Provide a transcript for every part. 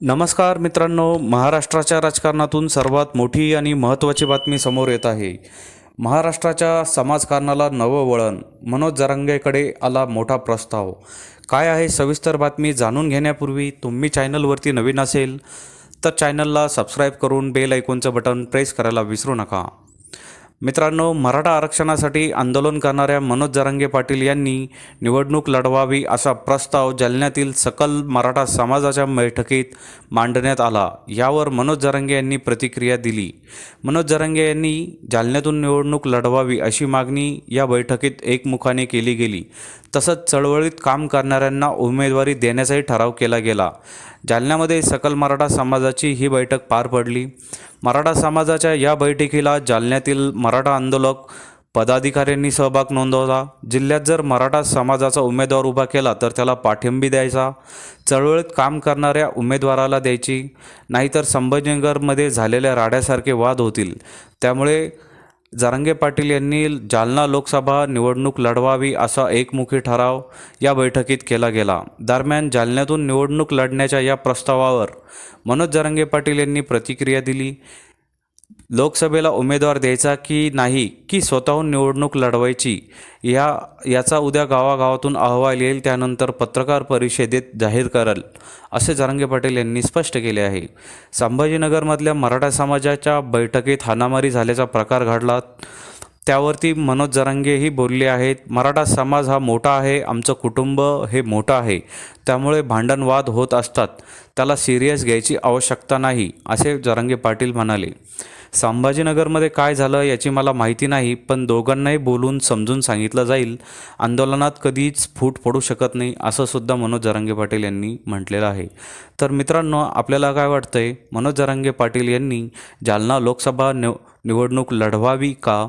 नमस्कार मित्रांनो महाराष्ट्राच्या राजकारणातून सर्वात मोठी आणि महत्त्वाची बातमी समोर येत आहे. महाराष्ट्राच्या समाजकारणाला नवं वळण मनोज जरांगेकडे आला मोठा प्रस्ताव. काय आहे सविस्तर बातमी जाणून घेण्यापूर्वी तुम्ही चॅनलवरती नवीन असेल तर चॅनलला सबस्क्राईब करून बेल ऐकूनचं बटन प्रेस करायला विसरू नका. मित्रांनो मराठा आरक्षणासाठी आंदोलन करणाऱ्या मनोज जरांगे पाटील यांनी निवडणूक लढवावी असा प्रस्ताव जालन्यातील सकल मराठा समाजाच्या बैठकीत मांडण्यात आला. यावर मनोज जरांगे यांनी प्रतिक्रिया दिली. मनोज जरांगे यांनी जालन्यातून निवडणूक लढवावी अशी मागणी या बैठकीत एकमुखाने केली गेली. तसंच चळवळीत काम करणाऱ्यांना उमेदवारी देण्याचाही ठराव केला गेला. जालन्यामध्ये सकल मराठा समाजाची ही बैठक पार पडली. मराठा समाजाच्या या बैठकीला जालन्यातील मराठा आंदोलक पदाधिकाऱ्यांनी सहभाग नोंदवला. जिल्ह्यात जर मराठा समाजाचा उमेदवार उभा केला तर त्याला पाठिंबी द्यायचा चळवळीत काम करणाऱ्या उमेदवाराला द्यायची नाहीतर संभाजीनगरमध्ये झालेल्या राड्यासारखे वाद होतील. त्यामुळे जारंगे पाटील यांनी जालना लोकसभा निवडणूक लढवावी असा एकमुखी ठराव या बैठकीत केला गेला. दरम्यान जालन्यातून निवडणूक लढण्याच्या या प्रस्तावावर मनोज जरंगे पाटील यांनी प्रतिक्रिया दिली. लोकसभेला उमेदवार द्यायचा की नाही की स्वतःहून निवडणूक लढवायची या याचा उद्या गावागावातून अहवाल येईल त्यानंतर पत्रकार परिषदेत जाहीर करल असे जरांगे पाटील यांनी स्पष्ट केले आहे. संभाजीनगरमधल्या मराठा समाजाच्या बैठकीत हाणामारी झाल्याचा प्रकार घडला. त्यावरती मनोज जरांगेही बोलले आहेत मराठा समाज हा मोठा आहे आमचं कुटुंब हे मोठं आहे त्यामुळे भांडणवाद होत असतात त्याला सिरियस घ्यायची आवश्यकता नाही असे जरांगे पाटील म्हणाले. संभाजीनगरमध्ये काय झालं याची मला माहिती नाही पण दोघांनाही बोलून समजून सांगितलं जाईल. आंदोलनात कधीच फूट पडू शकत नाही असं सुद्धा मनोज जरांगे पाटील यांनी म्हटलेलं आहे. तर मित्रांनो आपल्याला काय वाटतंय? मनोज जरांगे पाटील यांनी जालना लोकसभा निव निवडणूक लढवावी का?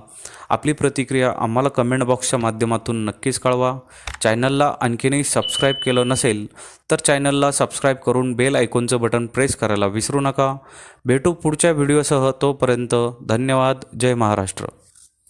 आपली प्रतिक्रिया आम्हाला कमेंट बॉक्सच्या माध्यमातून नक्कीच कळवा. चॅनलला आणखीनही सबस्क्राईब केलं नसेल तर चॅनलला सबस्क्राईब करून बेल आयकॉनचं बटन प्रेस करायला विसरू नका. भेटू पुढच्या व्हिडिओसह तोपर्यंत धन्यवाद. जय महाराष्ट्र.